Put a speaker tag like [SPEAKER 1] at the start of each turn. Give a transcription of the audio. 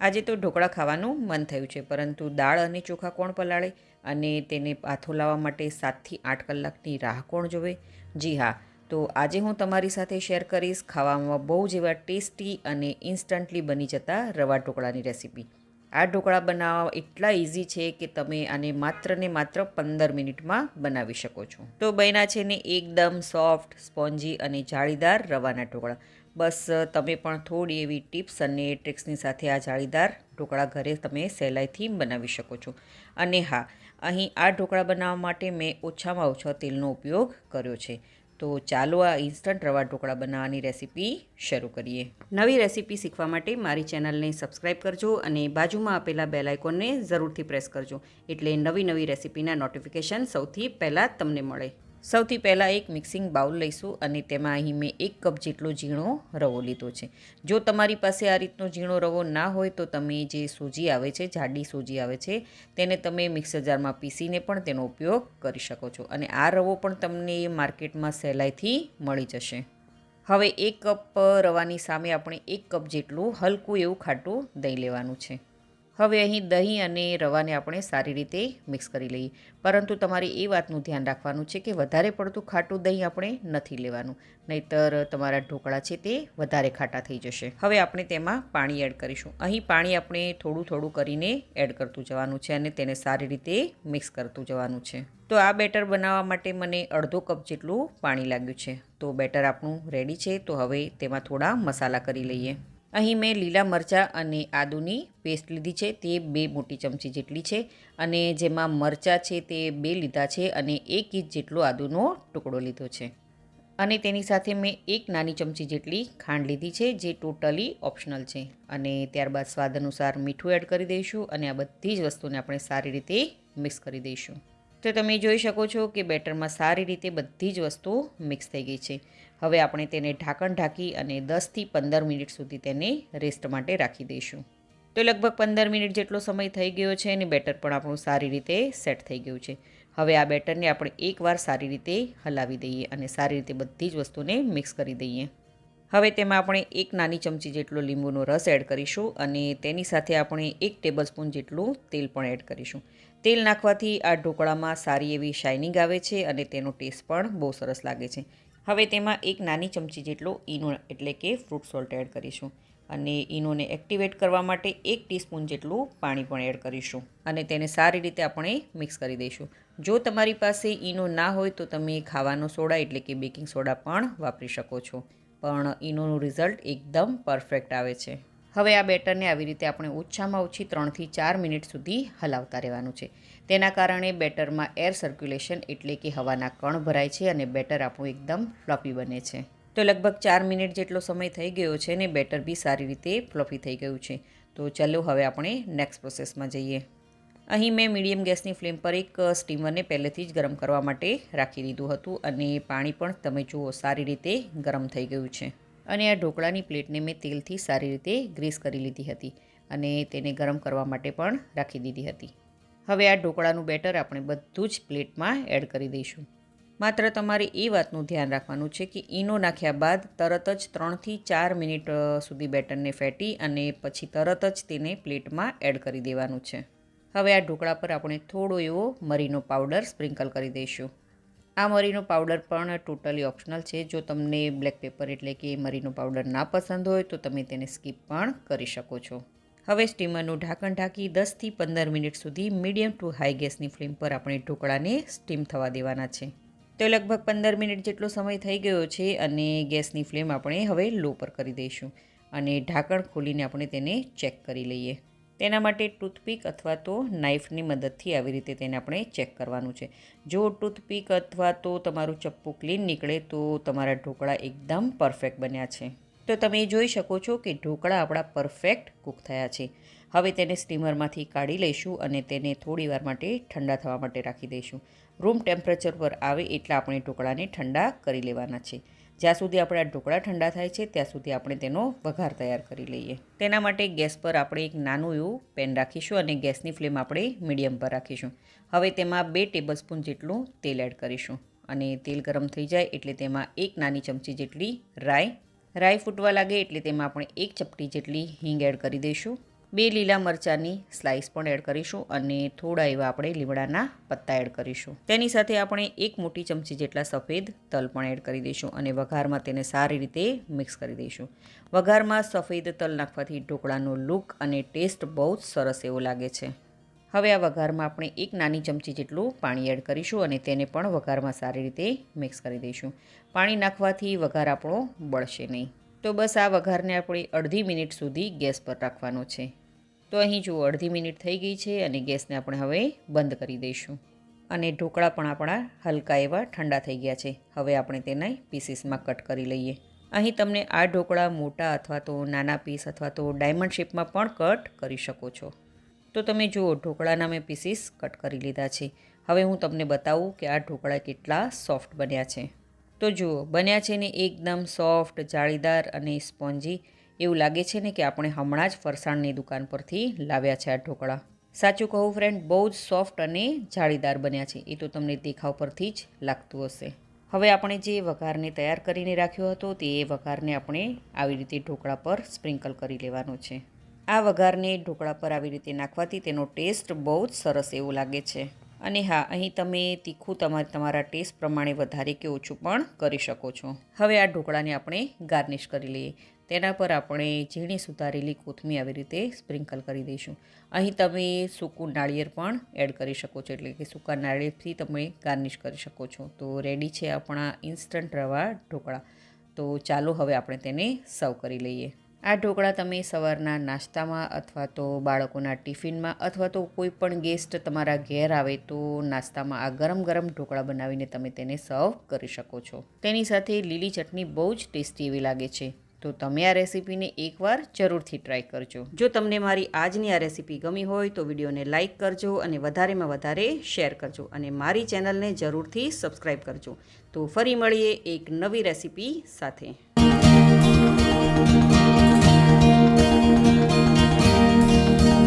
[SPEAKER 1] આજે તો ઢોકળા ખાવાનું મન થયું છે, પરંતુ દાળ અને ચોખા કોણ પલાળે અને તેને પાથો લાવવા માટે સાતથી આઠ કલાકની રાહ કોણ જોવે? જી હા, તો આજે હું તમારી સાથે શેર કરીશ ખાવામાં બહુ જ એવા ટેસ્ટી અને ઇન્સ્ટન્ટલી બની જતા રવા ઢોકળાની રેસીપી. આ ઢોકળા બનાવવા એટલા ઇઝી છે કે તમે આને માત્ર ને માત્ર પંદર મિનિટમાં બનાવી શકો છો. તો બન્યા છે ને એકદમ સોફ્ટ, સ્પોન્જી અને જાળીદાર રવાના ઢોકળા. બસ, તમે પણ થોડી એવી ટિપ્સ અને ટ્રિક્સની સાથે આ જાળીદાર ઢોકળા ઘરે તમે સહેલાઈથી બનાવી શકો છો. અને હા, અહીં આ ઢોકળા બનાવવા માટે મેં ઓછામાં ઓછા તેલનો ઉપયોગ કર્યો છે. તો ચાલો આ ઇન્સ્ટન્ટ રવા ઢોકળા બનાવવાની રેસીપી શરૂ કરીએ. નવી રેસીપી શીખવા માટે મારી ચેનલને સબસ્ક્રાઈબ કરજો અને બાજુમાં આપેલા બેલ જરૂરથી પ્રેસ કરજો. એટલે નવી નવી રેસીપીના નોટિફિકેશન સૌથી પહેલાં તમને મળે. સૌથી પહેલાં એક મિક્સિંગ બાઉલ લઈશું અને તેમાં અહીં મેં એક કપ જેટલો ઝીણો રવો લીધો છે. જો તમારી પાસે આ રીતનો ઝીણો રવો ના હોય તો તમે જે સૂજી આવે છે, જાડી સૂજી આવે છે, તેને તમે મિક્સર જારમાં પીસીને પણ તેનો ઉપયોગ કરી શકો છો અને આ રવો પણ તમને માર્કેટમાં સહેલાઈથી મળી જશે. હવે એક કપ રવાની સામે આપણે એક કપ જેટલું હલકું એવું ખાટું દહીં લેવાનું છે. હવે અહીં દહીં અને રવાને આપણે સારી રીતે મિક્સ કરી લઈએ. પરંતુ તમારે એ વાતનું ધ્યાન રાખવાનું છે કે વધારે પડતું ખાટું દહીં આપણે નથી લેવાનું. નહીતર તમારા ઢોકળા છે તે વધારે ખાટા થઈ જશે. હવે આપણે તેમાં પાણી એડ કરીશું. અહીં પાણી આપણે થોડું થોડું કરીને એડ કરતું જવાનું છે અને તેને સારી રીતે મિક્સ કરતું જવાનું છે. તો આ બેટર બનાવવા માટે મને અડધો કપ જેટલું પાણી લાગ્યું છે. તો બેટર આપણું રેડી છે. તો હવે તેમાં થોડા મસાલા કરી લઈએ. અહીં મેં લીલા મરચાં અને આદુની પેસ્ટ લીધી છે. તે બે મોટી ચમચી જેટલી છે અને જેમાં મરચાં છે તે બે લીધા છે અને એક ઇંચ જેટલો આદુનો ટુકડો લીધો છે. અને તેની સાથે મેં એક નાની ચમચી જેટલી ખાંડ લીધી છે, જે ટોટલી ઓપ્શનલ છે. અને ત્યારબાદ સ્વાદ અનુસાર મીઠું એડ કરી દઈશું અને આ બધી જ વસ્તુને આપણે સારી રીતે મિક્સ કરી દઈશું. તો તમે જોઈ શકો છો કે બેટરમાં સારી રીતે બધી જ વસ્તુ મિક્સ થઈ ગઈ છે. હવે આપણે તેને ઢાંકણ ઢાંકી અને દસથી પંદર મિનિટ સુધી તેને રેસ્ટ માટે રાખી દઈશું. તો લગભગ પંદર મિનિટ જેટલો સમય થઈ ગયો છે અને બેટર પણ આપણું સારી રીતે સેટ થઈ ગયું છે. હવે આ બેટરને આપણે એકવાર સારી રીતે હલાવી દઈએ અને સારી રીતે બધી જ વસ્તુને મિક્સ કરી દઈએ. હવે તેમાં આપણે એક નાની ચમચી જેટલો લીંબુનો રસ એડ કરીશું અને તેની સાથે આપણે એક ટેબલ સ્પૂન જેટલું તેલ પણ એડ કરીશું. તેલ નાખવાથી આ ઢોકળામાં સારી એવી શાઇનિંગ આવે છે અને તેનો ટેસ્ટ પણ બહુ સરસ લાગે છે. હવે તેમાં એક નાની ચમચી જેટલો ઈનો, એટલે કે ફ્રૂટ સોલ્ટ એડ કરીશું. અને ઈનોને એક્ટિવેટ કરવા માટે એક ટીસ્પૂન જેટલું પાણી પણ એડ કરીશું. અને તેને સારી રીતે આપણે મિક્સ કરી દઈશું. જો તમારી પાસે ઈનો ના હોય તો તમે ખાવાનો સોડા, એટલે કે બેકિંગ સોડા પણ વાપરી શકો છો. પણ ઈનોનું રિઝલ્ટ એકદમ પરફેક્ટ આવે છે. હવે આ બેટરને આવી રીતે આપણે ઓછામાં ઓછી ત્રણથી ચાર મિનિટ સુધી હલાવતા રહેવાનું છે. તેના કારણે બેટરમાં એર સર્ક્યુલેશન એટલે કે હવાના કણ ભરાય છે અને બેટર આપણું એકદમ ફ્લફી બને છે. તો લગભગ ચાર મિનિટ જેટલો સમય થઈ ગયો છે ને બેટર બી સારી રીતે ફ્લફી થઈ ગયું છે. તો ચાલો હવે આપણે નેક્સ્ટ પ્રોસેસમાં જઈએ. અહીં મેં મીડિયમ ગેસની ફ્લેમ પર એક સ્ટીમરને પહેલેથી જ ગરમ કરવા માટે રાખી દીધું હતું અને પાણી પણ તમે જુઓ સારી રીતે ગરમ થઈ ગયું છે. અને આ ઢોકળાની પ્લેટને મેં તેલથી સારી રીતે ગ્રીસ કરી લીધી હતી અને તેને ગરમ કરવા માટે પણ રાખી દીધી હતી. હવે આ ઢોકળાનું બેટર આપણે બધું જ પ્લેટમાં એડ કરી દઈશું. માત્ર તમારે એ વાતનું ધ્યાન રાખવાનું છે કે ઈનો નાખ્યા બાદ તરત જ ત્રણથી ચાર મિનિટ સુધી બેટરને ફેટી અને પછી તરત જ તેને પ્લેટમાં એડ કરી દેવાનું છે. હવે આ ઢોકળા પર આપણે થોડો એવો મરીનો પાવડર સ્પ્રિંકલ કરી દઈશું. આ મરીનો પાવડર પણ ટોટલી ઓપ્શનલ છે. જો તમને બ્લેક પેપર એટલે કે મરીનો પાવડર ના પસંદ હોય, તો તમે તેને સ્કીપ પણ કરી શકો છો. હવે સ્ટીમરનું ઢાંકણ ઢાંકી દસથી પંદર મિનિટ સુધી મીડિયમ ટુ હાઈ ગેસની ફ્લેમ પર આપણે ઢોકળાને સ્ટીમ થવા દેવાના છે. તો લગભગ પંદર મિનિટ જેટલો સમય થઈ ગયો છે અને ગેસની ફ્લેમ આપણે હવે લો પર કરી દઈશું. અને ઢાંકણ ખોલીને આપણે તેને ચેક કરી લઈએ. તેના માટે ટૂથપીક અથવા તો નાઇફની મદદથી આવી રીતે તેને આપણે ચેક કરવાનું છે. જો ટૂથપીક અથવા તો તમારું ચપ્પુ ક્લીન નીકળે તો તમારા ઢોકળા એકદમ પરફેક્ટ બન્યા છે. તો તમે જોઈ શકો છો કે ઢોકળા આપણા પરફેક્ટ કૂક થયા છે. હવે તેને સ્ટીમરમાંથી કાઢી લઈશું અને તેને થોડીવાર માટે ઠંડા થવા માટે રાખી દઈશું. રૂમ ટેમ્પરેચર પર આવે એટલા આપણે ઢોકળાને ઠંડા કરી લેવાના છે. જ્યાં સુધી આપણા ઢોકળા ઠંડા થાય છે, ત્યાં સુધી આપણે તેનો વઘાર તૈયાર કરી લઈએ. તેના માટે ગેસ પર આપણે એક નાનું એવું પેન રાખીશું અને ગેસની ફ્લેમ આપણે મીડિયમ પર રાખીશું. હવે તેમાં બે ટેબલ સ્પૂન જેટલું તેલ એડ કરીશું. અને તેલ ગરમ થઈ જાય એટલે તેમાં એક નાની ચમચી જેટલી રાઈ. રાઈ ફૂટવા લાગે એટલે તેમાં આપણે એક ચપટી જેટલી હિંગ એડ કરી દઈશું. બે લીલા મરચાંની સ્લાઇસ પણ એડ કરીશું અને થોડા એવા આપણે લીમડાના પત્તા એડ કરીશું. તેની સાથે આપણે એક મોટી ચમચી જેટલા સફેદ તલ પણ એડ કરી દઈશું અને વઘારમાં તેને સારી રીતે મિક્સ કરી દઈશું. વઘારમાં સફેદ તલ નાખવાથી ઢોકળાનો લુક અને ટેસ્ટ બહુ જ સરસ એવો લાગે છે. હવે આ વઘારમાં આપણે એક નાની ચમચી જેટલું પાણી એડ કરીશું અને તેને પણ વઘારમાં સારી રીતે મિક્સ કરી દઈશું. પાણી નાખવાથી વઘાર આપણો બળશે નહીં. તો બસ આ વઘારને આપણે અડધી મિનિટ સુધી ગેસ પર રાખવાનો છે. તો અહીં જુઓ, અડધી મિનિટ થઈ ગઈ છે અને ગેસને આપણે હવે બંધ કરી દઈશું. અને ઢોકળા પણ આપણા હલકા એવા ઠંડા થઈ ગયા છે. હવે આપણે તેને પીસીસમાં કટ કરી લઈએ. અહીં તમને આ ઢોકળા મોટા અથવા તો નાના પીસ અથવા તો ડાયમંડ શેપમાં પણ કટ કરી શકો છો. તો તમે જુઓ, ઢોકળાના મેં પીસીસ કટ કરી લીધા છે. હવે હું તમને બતાવું કે આ ઢોકળા કેટલા સોફ્ટ બન્યા છે. તો જુઓ, બન્યા છે ને એકદમ સોફ્ટ, જાળીદાર અને સ્પોન્જી એવું લાગે છે ને કે આપણે હમણાં જ ફરસાણની દુકાન પરથી લાવ્યા છે આ ઢોકળા. સાચું કહું ફ્રેન્ડ બહુ જ સોફ્ટ અને જાળીદાર બન્યા છે. એ તો તમને દેખાવ પરથી જ લાગતું હશે. હવે આપણે જે વઘારને તૈયાર કરીને રાખ્યો હતો તે એ વઘારને આપણે આવી રીતે ઢોકળા પર સ્પ્રિંકલ કરી લેવાનો છે. આ વઘારને ઢોકળા પર આવી રીતે નાખવાથી તેનો ટેસ્ટ બહુ જ સરસ એવું લાગે છે. અને હા, અહીં તમે તીખું તમારે તમારા ટેસ્ટ પ્રમાણે વધારે કે ઓછું પણ કરી શકો છો. હવે આ ઢોકળાને આપણે ગાર્નિશ કરી લઈએ. તેના પર આપણે ઝીણી સુધારેલી કોથમી આવી રીતે સ્પ્રિંકલ કરી દઈશું. અહીં તમે સૂકું નાળિયેર પણ એડ કરી શકો છો, એટલે કે સૂકા નાળિયેરથી તમે ગાર્નિશ કરી શકો છો. તો રેડી છે આપણા ઇન્સ્ટન્ટ રવા ઢોકળા. તો ચાલો હવે આપણે તેને સર્વ કરી લઈએ. આ ઢોકળા તમે સવારના નાસ્તામાં અથવા તો બાળકોના ટિફિનમાં અથવા તો કોઈ પણ ગેસ્ટ તમારા ઘેર આવે તો નાસ્તામાં આ ગરમ ગરમ ઢોકળા બનાવીને તમે તેને સર્વ કરી શકો છો. તેની સાથે લીલી ચટણી બહુ જ ટેસ્ટી એવી લાગે છે. તો તમે આ રેસીપીને એકવાર જરૂરથી ટ્રાય કરજો. જો તમને મારી આજની આ રેસીપી ગમી હોય તો વિડીયોને લાઇક કરજો અને વધારેમાં વધારે શેર કરજો અને મારી ચેનલને જરૂરથી સબસ્ક્રાઈબ કરજો. તો ફરી મળીએ એક નવી રેસીપી સાથે.